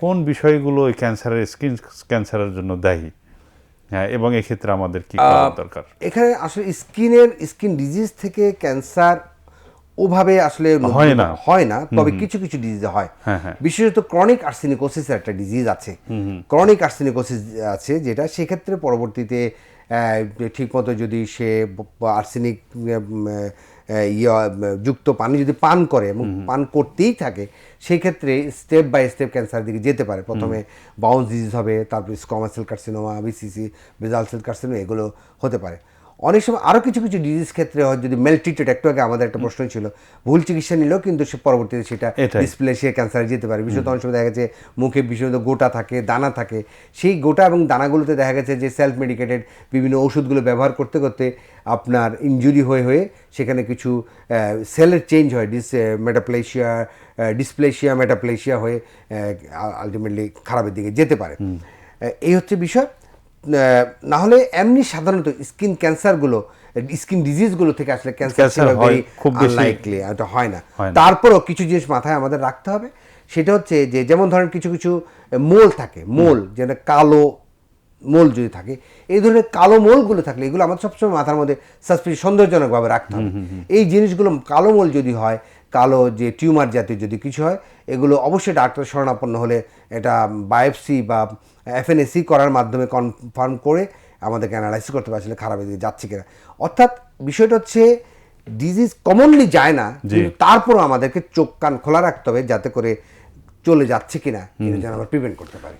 কোন বিষয়গুলো এই ক্যান্সারের স্কিন ক্যান্সারের জন্য দায়ী? হ্যাঁ এবং এক্ষেত্রে আমাদের কি করা দরকার? এখানে আসলে স্কিনের স্কিন ডিজিজ থেকে ক্যান্সার ওভাবে আসলে হয় না। হয় না তবে কিছু কিছু ডিজিজ হয়। হ্যাঁ, হ্যাঁ। বিশেষত ক্রনিক আর্সেনিকোসিস একটা ডিজিজ আছে। ক্রনিক আর্সেনিকোসিস আছে যেটা সেক্ষেত্রে পরবর্তীতে ঠিকমতো যদি সে আর্সেনিক যুক্ত পানি যদি পান করে এবং পান করতেই থাকে সেই ক্ষেত্রে স্টেপ বাই স্টেপ ক্যান্সারের দিকে যেতে পারে। প্রথমে বাউন্স ডিজিজ হবে তারপর squamous cell carcinoma BCC basal cell carcinoma এগুলো হতে পারে। অনেক সময় আরও কিছু কিছু ডিজিজ ক্ষেত্রে হয় যদি মেলট্রিটেড একটু আগে আমাদের একটা প্রশ্ন ছিল ভুল চিকিৎসা নিলেও কিন্তু সে পরবর্তীতে সেটা এটাই। ডিসপ্লেসিয়া ক্যান্সারে যেতে পারে। বিশেষত অনেক সময় দেখা গেছে মুখে বিশেষত গোটা থাকে দানা থাকে। সেই গোটা এবং দানাগুলোতে দেখা গেছে যে সেলফ মেডিকেটেড বিভিন্ন ওষুধগুলো ব্যবহার করতে করতে আপনার ইনজুরি হয়ে হয়ে সেখানে কিছু সেলের চেঞ্জ হয়। ডিস মেটাপ্লেশিয়া ডিসপ্লেশিয়া মেটাপ্লেশিয়া হয়ে আলটিমেটলি খারাপের দিকে যেতে পারে। এই হচ্ছে বিষয়। না হলে এমনি সাধারণত স্কিন ক্যান্সারগুলো স্কিন ডিজিজগুলো থেকে আসলে ক্যান্সার হয় খুব লাইকলি আনলাইকলি এটা না। হয় না। তারপরও কিছু জিনিস মাথায় আমাদের রাখতে হবে সেটা হচ্ছে যে যেমন ধরেন কিছু কিছু মোল থাকে মোল যেটা কালো মোল যদি থাকে এই ধরনের কালো মোলগুলো থাকলে এগুলো আমাদের সবসময় মাথার মধ্যে সাসপেন্স সৌন্দর্যজনকভাবে রাখতে হবে। এই জিনিসগুলো কালো মোল যদি হয় কালো যে টিউমার জাতীয় যদি কিছু হয় এগুলো অবশ্যই ডাক্তার শরণাপন্ন হলে এটা বায়োপসি বা এফএনএসি করার মাধ্যমে কনফার্ম করে আমাদেরকে অ্যানালাইসিস করতে পারে আসলে খারাপ দিকে যাচ্ছে কিনা। অর্থাৎ বিষয়টা হচ্ছে ডিজিজ কমনলি যায় না কিন্তু তারপরও আমাদেরকে চোখ কান খোলা রাখতে হবে যাতে করে চলে যাচ্ছে কিনা যেন আমরা প্রিভেন্ট করতে পারি।